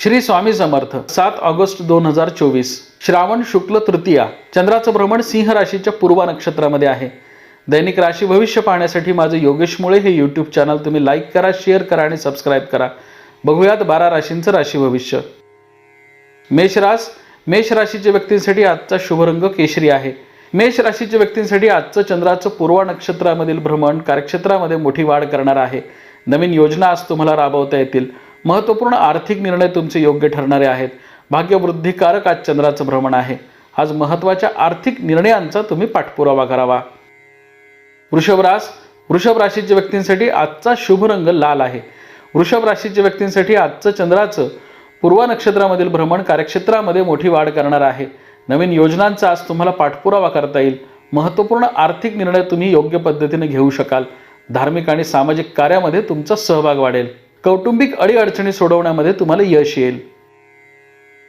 श्री स्वामी समर्थ सात ऑगस्ट दोन हजार चोवीस श्रावण शुक्ल तृतीया चंद्राचं भ्रमण सिंह राशीच्या पूर्वा नक्षत्रामध्ये आहे. दैनिक राशी भविष्य पाहण्यासाठी माझं योगेश मुळे हे यूट्यूब चॅनल तुम्ही लाईक करा शेअर करा आणि सबस्क्राईब करा. बघूयात बारा राशींचं राशी भविष्य. मेष रास मेष राशीच्या व्यक्तींसाठी आजचा शुभरंग केशरी आहे. मेष राशीच्या व्यक्तींसाठी आजचं चंद्राचं पूर्वा नक्षत्रामधील भ्रमण कार्यक्षेत्रामध्ये मोठी वाढ करणार आहे. नवीन योजना आज तुम्हाला राबवता येतील. महत्त्वपूर्ण आर्थिक निर्णय तुमचे योग्य ठरणारे आहेत. भाग्यवृद्धिकारक आज चंद्राचं भ्रमण आहे. आज महत्त्वाच्या आर्थिक निर्णयांचा तुम्ही पाठपुरावा करावा. वृषभरास वृषभ राशीच्या व्यक्तींसाठी आजचा शुभ रंग लाल आहे. वृषभ राशीच्या व्यक्तींसाठी आजचं चंद्राचं पूर्वा नक्षत्रामधील भ्रमण कार्यक्षेत्रामध्ये मोठी वाढ करणार आहे. नवीन योजनांचा आज तुम्हाला पाठपुरावा करता येईल. महत्त्वपूर्ण आर्थिक निर्णय तुम्ही योग्य पद्धतीने घेऊ शकाल. धार्मिक आणि सामाजिक कार्यामध्ये तुमचा सहभाग वाढेल. कौटुंबिक अडीअडचणी सोडवण्यामध्ये तुम्हाला यश येईल.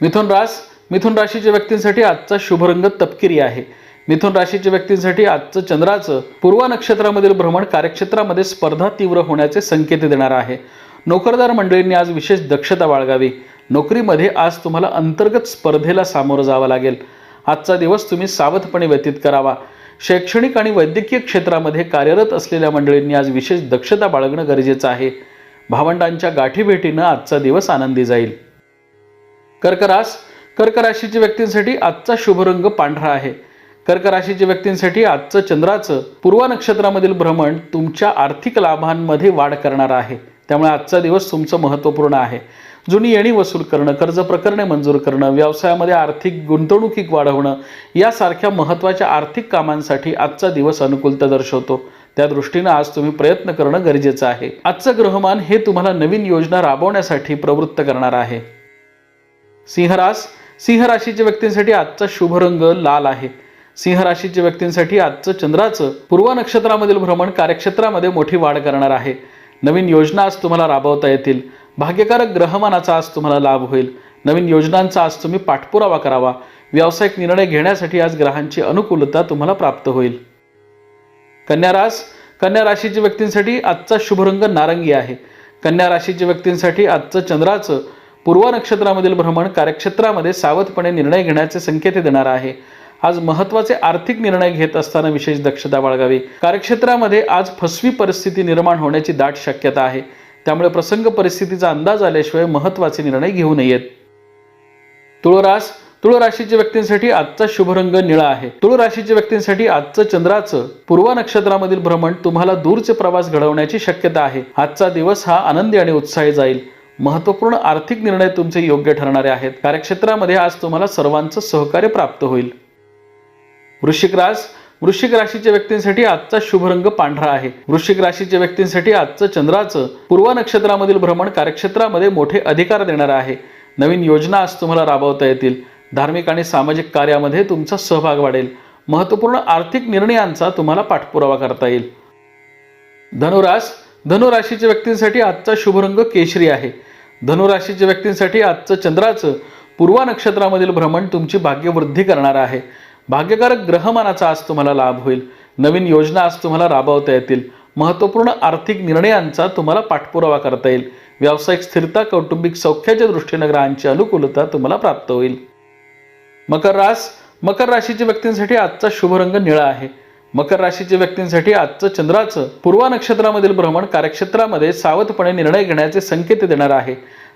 मिथुन रास मिथुन राशीच्या व्यक्तींसाठी आजचा शुभरंग तपकिरी आहे. मिथुन राशीच्या व्यक्तींसाठी आजचं चंद्राचं पूर्वा नक्षत्रामधील भ्रमण कार्यक्षेत्रामध्ये स्पर्धा तीव्र होण्याचे संकेत देणार आहे. नोकरदार मंडळींनी आज विशेष दक्षता बाळगावी. नोकरीमध्ये आज तुम्हाला अंतर्गत स्पर्धेला सामोरं जावं लागेल. आजचा दिवस तुम्ही सावधपणे व्यतीत करावा. शैक्षणिक आणि वैद्यकीय क्षेत्रामध्ये कार्यरत असलेल्या मंडळींनी आज विशेष दक्षता बाळगणं गरजेचं आहे. भावंडांच्या गाठीभेटीनं आजचा दिवस आनंदी जाईल. कर्करास कर्क राशीच्या व्यक्तींसाठी आजचा शुभरंग पांढरा आहे. कर्क राशीच्या व्यक्तींसाठी आजचं चंद्राचं पूर्वा नक्षत्रामधील भ्रमण तुमच्या आर्थिक लाभांमध्ये वाढ करणार आहे. त्यामुळे आजचा दिवस तुमचं महत्त्वपूर्ण आहे. जुनी येणी वसूल करणं कर्ज प्रकरणे मंजूर करणं व्यवसायामध्ये आर्थिक गुंतवणुकीक वाढवणं यासारख्या महत्त्वाच्या आर्थिक कामांसाठी आजचा दिवस अनुकूलता दर्शवतो. त्या दृष्टीनं आज तुम्ही प्रयत्न करणं गरजेचं आहे. आजचं ग्रहमान हे तुम्हाला नवीन योजना राबवण्यासाठी प्रवृत्त करणार आहे. सिंहरास सिंह राशीच्या व्यक्तींसाठी आजचा शुभ रंग लाल आहे. सिंह राशीच्या व्यक्तींसाठी आजचं चंद्राचं पूर्व नक्षत्रामधील भ्रमण कार्यक्षेत्रामध्ये मोठी वाढ करणार आहे. नवीन योजना आज तुम्हाला राबवता येतील. भाग्यकारक ग्रहमानाचा आज तुम्हाला लाभ होईल. नवीन योजनांचा आज तुम्ही पाठपुरावा करावा. व्यावसायिक निर्णय घेण्यासाठी आज ग्रहांची अनुकूलता तुम्हाला प्राप्त होईल. कन्या रास कन्या राशीच्या व्यक्तींसाठी आजचा शुभरंग नारंगी आहे. कन्या राशीच्या व्यक्तींसाठी आजचं चंद्राचं पूर्व नक्षत्रामधील भ्रमण कार्यक्षेत्रामध्ये सावधपणे निर्णय घेण्याचे संकेत देणार आहे. आज महत्त्वाचे आर्थिक निर्णय घेत असताना विशेष दक्षता बाळगावी. कार्यक्षेत्रामध्ये आज फसवी परिस्थिती निर्माण होण्याची दाट शक्यता आहे. त्यामुळे प्रसंग परिस्थितीचा अंदाज आल्याशिवाय महत्त्वाचे निर्णय घेऊ नयेत. तुळरास तुळ राशीच्या व्यक्तींसाठी आजचा शुभ रंग निळा आहे. तुळ राशीच्या व्यक्तींसाठी आजचं चंद्राचं पूर्वा नक्षत्रामधील भ्रमण तुम्हाला दूरचे प्रवास घडवण्याची शक्यता आहे. आजचा दिवस हा आनंदी आणि उत्साही जाईल. महत्त्वपूर्ण आर्थिक निर्णय तुमचे योग्य ठरणारे आहेत. कार्यक्षेत्रामध्ये आज तुम्हाला सर्वांचं सहकार्य प्राप्त होईल. वृश्चिक रास वृश्चिक राशीच्या व्यक्तींसाठी आजचा शुभ रंग पांढरा आहे. वृश्चिक राशीच्या व्यक्तींसाठी आजचं चंद्राचं पूर्वा नक्षत्रामधील भ्रमण कार्यक्षेत्रामध्ये मोठे अधिकार देणार आहे. नवीन योजना आज तुम्हाला राबवता येतील. धार्मिक आणि सामाजिक कार्यामध्ये तुमचा सहभाग वाढेल. महत्त्वपूर्ण आर्थिक निर्णयांचा तुम्हाला पाठपुरावा करता येईल. धनुरास धनुराशीच्या व्यक्तींसाठी आजचा शुभरंग केशरी आहे. धनुराशीच्या व्यक्तींसाठी आजचं चंद्राचं पूर्वा नक्षत्रामधील भ्रमण तुमची भाग्यवृद्धी करणार आहे. भाग्यकारक ग्रहमानाचा आज तुम्हाला लाभ होईल. नवीन योजना आज तुम्हाला राबवता येतील. महत्त्वपूर्ण आर्थिक निर्णयांचा तुम्हाला पाठपुरावा करता येईल. व्यावसायिक स्थिरता कौटुंबिक सौख्याच्या दृष्टीनं ग्रहांची अनुकूलता तुम्हाला प्राप्त होईल. मकर रास मकर राशीच्या व्यक्तींसाठी आजचा शुभ रंग निळा आहे. मकर राशीच्या व्यक्तींसाठी आजचं चंद्राचं पूर्वा नक्षत्रामधील भ्रमण कार्यक्षेत्रामध्ये सावधपणे निर्णय घेण्याचे संकेत देणार आहे.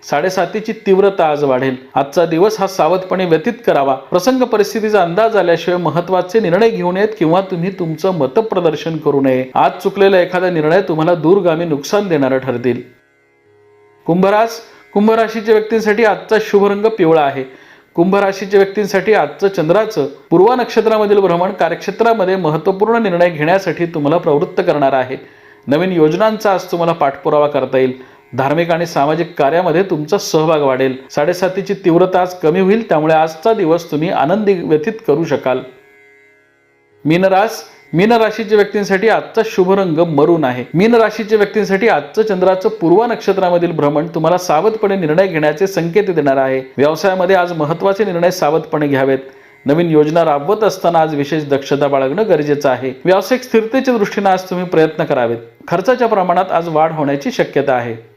साडेसातीची तीव्रता आज वाढेल. आजचा दिवस हा सावधपणे व्यतीत करावा. प्रसंग परिस्थितीचा अंदाज आल्याशिवाय महत्त्वाचे निर्णय घेऊ नयेत किंवा तुम्ही तुमचं मतप्रदर्शन करू नये. आज चुकलेला एखादा निर्णय तुम्हाला दूरगामी नुकसान देणारा ठरतील. कुंभरास कुंभ राशीच्या व्यक्तींसाठी आजचा शुभ रंग पिवळा आहे. कुंभ राशीच्या व्यक्तींसाठी आजचं चंद्राचं पूर्वा नक्षत्रामधील भ्रमण कार्यक्षेत्रामध्ये महत्त्वपूर्ण निर्णय घेण्यासाठी तुम्हाला प्रवृत्त करणार आहे. नवीन योजनांचा आज तुम्हाला पाठपुरावा करता येईल. धार्मिक आणि सामाजिक कार्यामध्ये तुमचा सहभाग वाढेल. साडेसातीची तीव्रता आज कमी होईल त्यामुळे आजचा दिवस तुम्ही आनंदी व्यतीत करू शकाल. मीनरास मीन राशीच्या व्यक्तींसाठी आजचा शुभ रंग मरून आहे. मीन राशीच्या व्यक्तींसाठी आजचं चंद्राचं पूर्वा नक्षत्रामधील भ्रमण तुम्हाला सावधपणे निर्णय घेण्याचे संकेत देणार आहे. व्यवसायामध्ये आज महत्त्वाचे निर्णय सावधपणे घ्यावेत. नवीन योजना राबवत असताना आज विशेष दक्षता बाळगणं गरजेचं आहे. व्यावसायिक स्थिरतेच्या दृष्टीने आज तुम्ही प्रयत्न करावेत. खर्चाच्या प्रमाणात आज वाढ होण्याची शक्यता आहे.